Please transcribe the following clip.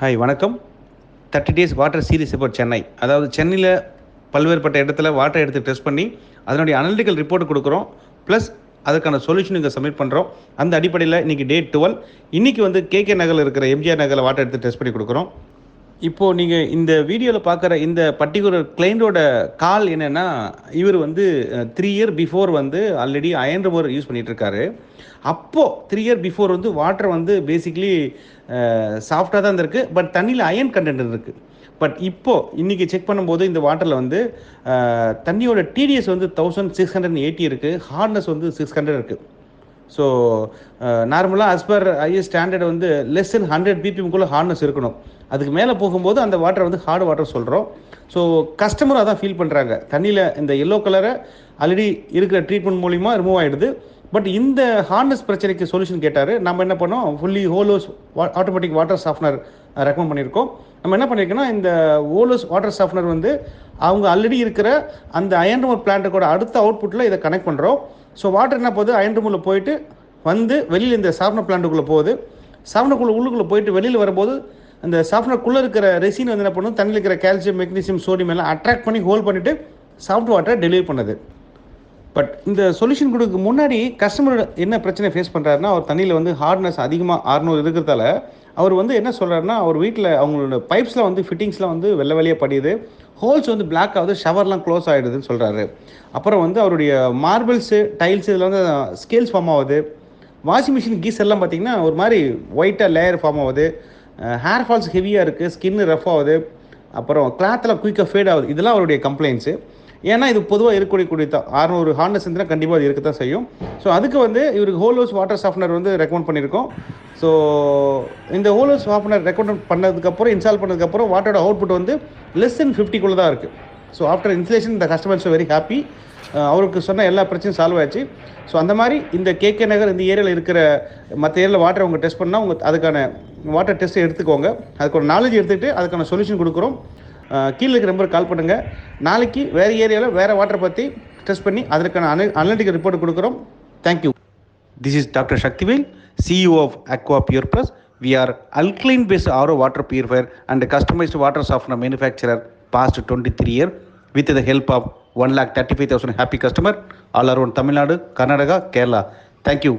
Hi வணக்கம். Thirty days water series இப்போ சென்னை அதாவது சென்னையில் பல்வேறுபட்ட இடத்துல வாட்டர் எடுத்து டெஸ்ட் பண்ணி அதனுடைய அனலிட்டிக்கல் ரிப்போர்ட் கொடுக்குறோம். ப்ளஸ் அதுக்கான சொல்யூஷன் இங்கே சப்மிட் பண்ணுறோம் அந்த அடிப்படையில் இன்றைக்கி டேட் டுவெல் இன்றைக்கி வந்து கேகே நகரில் இருக்கிற எம்ஜிஆர் நகரில் வாட்டர் எடுத்து டெஸ்ட் பண்ணி கொடுக்குறோம். இப்போது நீங்கள் இந்த வீடியோவில் பார்க்குற இந்த பர்டிகுலர் கிளைண்டோட கால் என்னென்னா இவர் வந்து த்ரீ இயர் பிஃபோர் வந்து ஆல்ரெடி அயன் ரிவர் யூஸ் பண்ணிகிட்ருக்காரு அப்போது த்ரீ இயர் பிஃபோர் வந்து வாட்டர் வந்து பேசிக்லி சாஃப்டாக தான் இருந்திருக்கு. பட் தண்ணியில் அயன் கண்டென்ட் இருக்குது பட் இப்போது இன்றைக்கி செக் பண்ணும்போது இந்த வாட்டரில் வந்து தண்ணியோட டிடிஎஸ் வந்து தௌசண்ட் சிக்ஸ் ஹண்ட்ரட் எயிட்டி இருக்குது ஹார்ட்னஸ் வந்து சிக்ஸ் ஹண்ட்ரட் இருக்குது ஸோ நார்மலாக அஸ் பர் ஐஎஸ் ஸ்டாண்டர்ட் வந்து லெஸ் தென் ஹண்ட்ரட் பிபிஎம்குள்ளே ஹார்ட்னஸ் இருக்கணும். அதுக்கு மேலே போகும்போது அந்த வாட்டரை வந்து ஹார்டு வாட்டர் சொல்கிறோம் ஸோ கஸ்டமர் அதான் ஃபீல் பண்ணுறாங்க தண்ணியில் இந்த எல்லோ கலரை ஆல்ரெடி இருக்கிற ட்ரீட்மெண்ட் மூலிமா ரிமூவ் ஆகிடுது பட் இந்த ஹார்ட்னஸ் பிரச்சனைக்கு சொல்யூஷன் கேட்டார். நம்ம என்ன பண்ணோம்? ஃபுல்லி ஹோலோஸ் ஆட்டோமேட்டிக் வாட்டர் சாஃப்னர் ரெக்கமெண்ட் பண்ணியிருக்கோம். நம்ம என்ன பண்ணியிருக்கோம்னா இந்த ஓலோஸ் வாட்டர் சாஃப்னர் வந்து அவங்க ஆல்ரெடி இருக்கிற அந்த அயன் ரூமர் பிளான்ட்டுக்கூட அடுத்த அவுட்புட்டில் இதை கனெக்ட் பண்ணுறோம் ஸோ வாட்டர் என்ன போகுது? அயன் ரூமில் போயிட்டு வந்து வெளியில் இந்த சாஃப்னர் பிளான்ட்டுக்குள்ளே போகுது. சாஃப்ட்னருக்குள்ளே உள்ளுக்குள்ளே போயிட்டு வெளியில் வரும்போது அந்த சாஃப்ட்வேர்க்குள்ளே இருக்கிற ரெசின் வந்து என்ன பண்ணும்? தண்ணியில் இருக்கிற கால்சியம் மெக்னீசியம் சோடியம் எல்லாம் அட்ராக்ட் பண்ணி ஹோல்ட் பண்ணிவிட்டு சாஃப்ட் வாட்டரை டெலிவரி பண்ணுது. பட் இந்த சொல்யூஷன் கொடுக்க முன்னாடி கஸ்டமர் என்ன பிரச்சனை ஃபேஸ் பண்ணுறாருன்னா அவர் தண்ணியில் வந்து ஹார்ட்னஸ் அதிகமாக ஆறுநூறு இருக்கிறதால அவர் வந்து என்ன சொல்கிறாருன்னா அவர் வீட்டில் அவங்களோட பைப்ஸில் வந்து ஃபிட்டிங்ஸ்லாம் வந்து வெள்ளை வெளியே படியுது. ஹோல்ஸ் வந்து பிளாக் ஆகுது ஷவர்லாம் க்ளோஸ் ஆகிடுதுன்னு சொல்கிறாரு அப்புறம் வந்து அவருடைய மார்பிள்ஸு டைல்ஸ் இதில் வந்து ஸ்கேல்ஸ் ஃபார்ம் ஆகுது. வாஷிங் மிஷின் கீஸ் எல்லாம் பார்த்தீங்கன்னா ஒரு மாதிரி ஒயிட்டாக லேயர் ஃபார்ம் ஆகுது. ஹேர் ஃபால்ஸ் ஹெவியாக இருக்குது ஸ்கின் ரஃப் ஆகுது அப்புறம் கிளாத்தில் குயிக்காக ஃபேட் ஆகுது. இதெல்லாம் அவருடைய கம்ப்ளைண்ட்ஸு ஏன்னா இது பொதுவாக இருக்கக்கூடிய தான். அறுநூறு ஹார்னஸ் இருந்தால் கண்டிப்பாக அது இருக்க தான் செய்யும். ஸோ அதுக்கு வந்து இவருக்கு ஹோலோஸ் வாட்டர் சாஃப்ட்னர் வந்து ரெக்கமெண்ட் பண்ணியிருக்கோம். ஸோ இந்த ஹோலோஸ் சாஃப்ட்னர் ரெக்கமெண்ட் பண்ணதுக்கப்புறம் இன்ஸ்டால் பண்ணதுக்கப்புறம் வாட்டரோட அவுட்புட் வந்து லெஸ் தென் ஃபிஃப்டிக்குள்ளே தான் இருக்குது ஸோ ஆஃப்டர் இன்ஸ்டலேஷன் இந்த கஸ்டமர்ஸ் வெரி ஹாப்பி அவருக்கு சொன்ன எல்லா பிரச்சனையும் சால்வ் ஆச்சு ஸோ அந்த மாதிரி இந்த கேகே நகர் இந்த ஏரியாவில் இருக்கிற மற்ற ஏரியாவில் வாட்டர் அவங்க டெஸ்ட் பண்ணால் உங்கள் அதுக்கான வாட்டர் டெஸ்ட்டை எடுத்துக்கோங்க. அதுக்கு ஒரு நாலேஜ் எடுத்துகிட்டு அதுக்கான சொல்யூஷன் கொடுக்குறோம். கீழே இருக்கிற நம்பருக்கு கால் பண்ணுங்கள் நாளைக்கு வேறு ஏரியாவில் வேறு வாட்டரை பற்றி டெஸ்ட் பண்ணி அதற்கான அன அனலிட்டிக்கல் ரிப்போர்ட் கொடுக்குறோம். Thank you this is doctor Sakthivel CEO of Aqua Pure Plus we are alkaline based RO water purifier and customised water softener manufacturer past twenty three year with the help of one lakh thirty five thousand happy customer all around Tamil Nadu Karnataka Kerala thank you